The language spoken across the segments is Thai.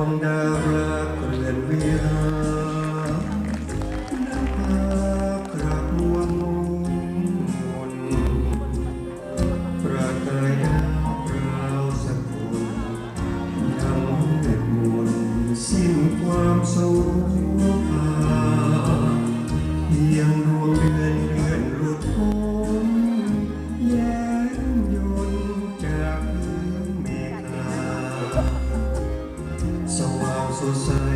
wonder. so sad.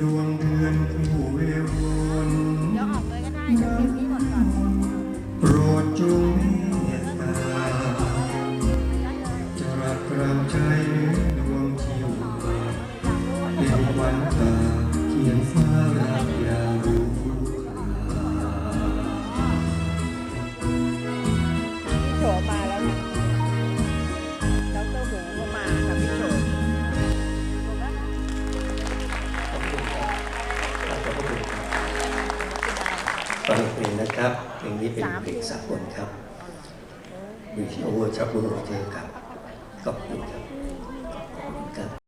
ดวงเดือนผู้เวววน วันตาเขียนฟ้ารักยารู้พี่โฉมาแล้วนะดรหมูก็มาค่ะพี่โฉฟังเพลงนะครับเพลงนี้เป็นเพลงสากลครับ Bridge over Troubled Water ครับขอบคุณครับ